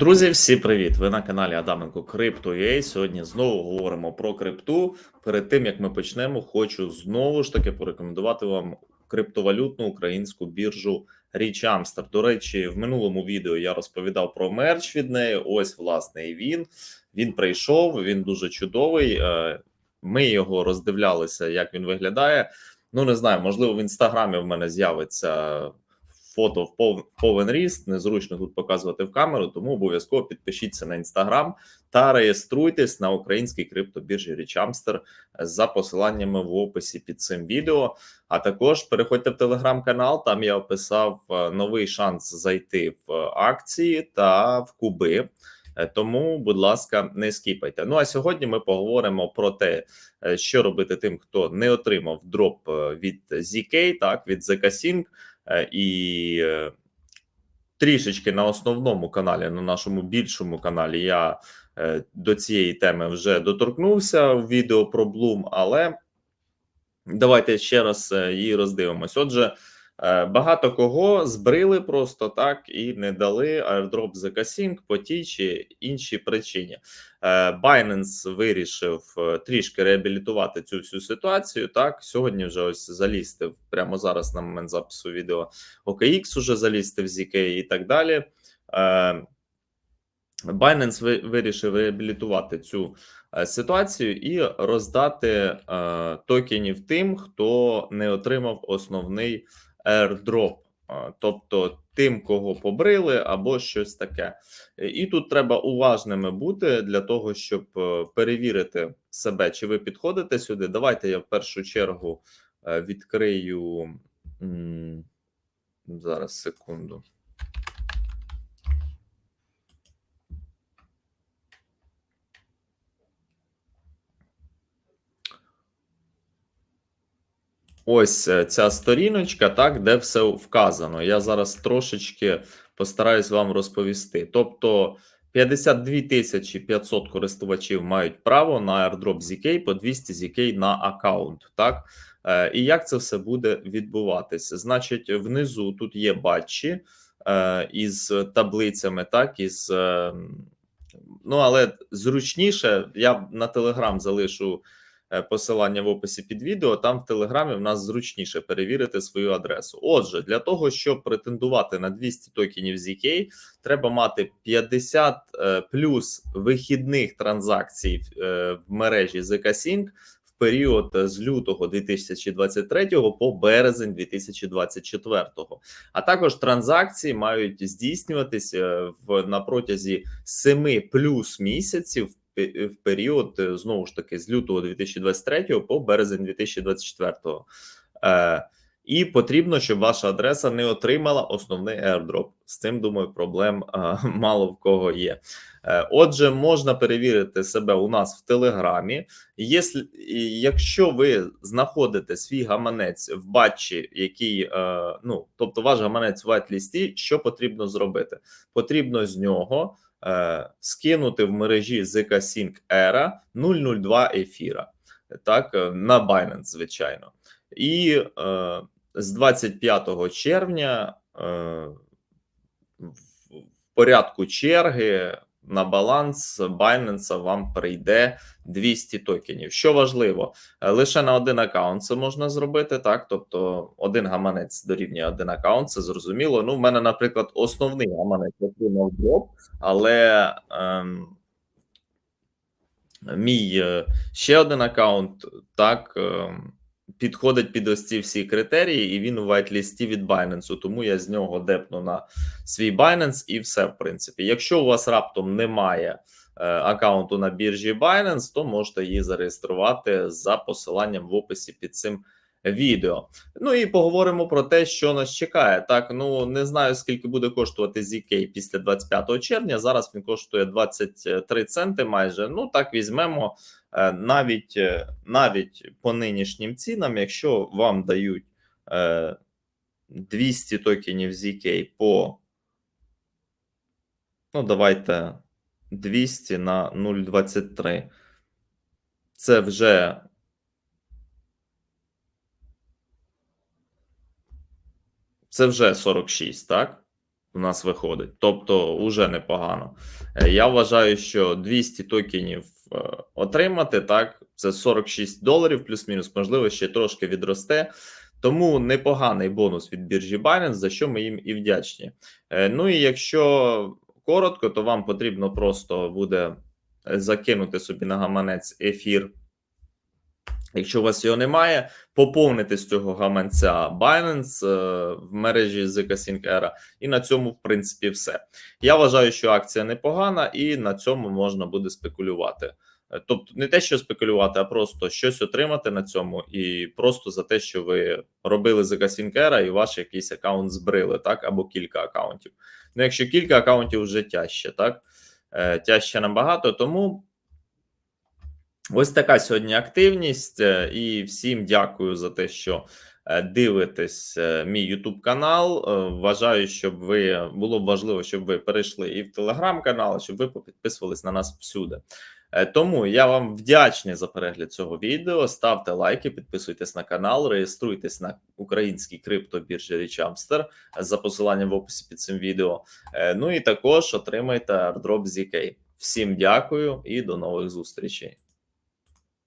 Друзі, всі привіт! Ви на каналі Адаменко Crypto.ua. Сьогодні знову говоримо про крипту. Перед тим як ми почнемо, хочу знову ж таки порекомендувати вам криптовалютну українську біржу Річ Амстер. До речі, в минулому відео я розповідав про мерч від неї. Ось власне і він. Він прийшов. Він дуже чудовий. Е, Ми його роздивлялися, як він виглядає. Ну не знаю, можливо, в інстаграмі в мене з'явиться фото в пов, повен ріст. Незручно тут показувати в камеру, тому обов'язково підпишіться на інстаграм та реєструйтесь на українській криптобіржі Річамстер за посиланнями в описі під цим відео. А також переходьте в телеграм-канал. Там я описав е, новий шанс зайти в акції та в куби. Е, тому, будь ласка, не скіпайте. Ну а сьогодні ми поговоримо про те, е, що робити тим, хто не отримав дроп від ZK, так від ZK-Sync. Е, і е, трішечки на основному каналі, на нашому більшому каналі, я е, до цієї теми вже доторкнувся в відео про Bloom, але давайте ще раз її роздивимось. Отже. Е, багато кого збрили просто так і не дали airdrop за касінг по тій чи іншій причині. Е, Binance вирішив е, трішки реабілітувати цю всю ситуацію. Так, сьогодні вже ось залізти прямо зараз на момент запису відео OKX уже залізти в ZK і так далі. Binance вирішив реабілітувати цю ситуацію і роздати токенів тим, хто не отримав основний airdrop, тобто тим, кого побрили, або щось таке. І тут треба уважними бути для того, щоб е, перевірити себе, чи ви підходите сюди. Давайте я в першу чергу е, відкрию зараз секунду. Ось е, ця сторіночка, так, де все вказано. Я зараз трошечки постараюсь вам розповісти. Тобто 52 тисячі 500 користувачів мають право на airdrop ZK по 200 ZK на аккаунт. Так, е, і як це все буде відбуватися? Значить, внизу тут є батчі е, із таблицями, так, із. Е, ну, але зручніше, я на телеграм залишу. Е, посилання в описі під відео. Там в Телеграмі в нас зручніше перевірити свою адресу. Отже, для того, щоб претендувати на 200 токенів ZK, треба мати 50 е, плюс вихідних транзакцій е, в мережі ZK-Sync в період з лютого 2023 по березень 2024. А також транзакції мають здійснюватися в на протязі 7 плюс місяців в період е, знову ж таки з лютого 2023 по березень 2024. Е, і потрібно, щоб ваша адреса не отримала основний airdrop. З цим думаю, проблем е, мало в кого є. Е, отже, можна перевірити себе у нас в Телеграмі. Якщо ви знаходите свій гаманець в батчі, який е, ну тобто ваш гаманець в вайт-лісті, що потрібно зробити? Потрібно з нього е, скинути в мережі ZK-Sync Era 002 ефіра, так, е, на Binance, звичайно. І е, з 25 червня е, в порядку черги на баланс Binance вам прийде 200 токенів. Що важливо, е, лише на один аккаунт це можна зробити, так тобто один гаманець дорівнює один аккаунт, це зрозуміло. Ну, в мене, наприклад, основний гаманець отримав дроп, але ем, мій е, ще один аккаунт так. Ем, підходить під ось ці всі критерії, і він у вайтлісті від Binance, Тому я з нього депну на свій Binance і все, в принципі. Якщо у вас раптом немає е, аккаунту на біржі Binance, то можете її зареєструвати за посиланням в описі під цим відео. Ну і поговоримо про те, що нас чекає. Так, ну не знаю, скільки буде коштувати ZK після 25 червня. Зараз він коштує 23 центи майже. Ну так візьмемо. Е, навіть е, навіть по нинішнім цінам, якщо вам дають 200 е, токенів ZK по, ну, давайте 200 на 0,23, це вже це вже 46, так? у нас виходить. Тобто, уже непогано. Е, Я вважаю, що 200 токенів е, отримати, так, це 46 доларів, плюс-мінус, можливо, ще трошки відросте. Тому непоганий бонус від біржі Binance, за що ми їм і вдячні. Е, Ну і якщо коротко, то вам потрібно просто буде закинути собі на гаманець ефір. Якщо у вас його немає, поповнити з цього гаманця Binance е, в мережі ZK Era, і на цьому, в принципі, все. Я вважаю, що акція непогана, і на цьому можна буде спекулювати. Е, Тобто, не те, що спекулювати, а просто щось отримати на цьому, і просто за те, що ви робили ZK Era і ваш якийсь аккаунт збрили, так, або кілька аккаунтів. Ну, якщо кілька аккаунтів вже тяжче, так? Е, Тяжче набагато, тому. Ось така сьогодні активність, е, і всім дякую за те, що е, дивитесь е, мій YouTube канал. Вважаю, щоб ви було б важливо, щоб ви перейшли і в телеграм-канал, щоб ви підписувались на нас всюди. Тому я вам вдячний за перегляд цього відео. Ставте лайки, підписуйтесь на канал, реєструйтесь на українській криптобіржі Richamster за посиланням в описі під цим відео. Ну і також отримайте airdrop ZK. Всім дякую і до нових зустрічей.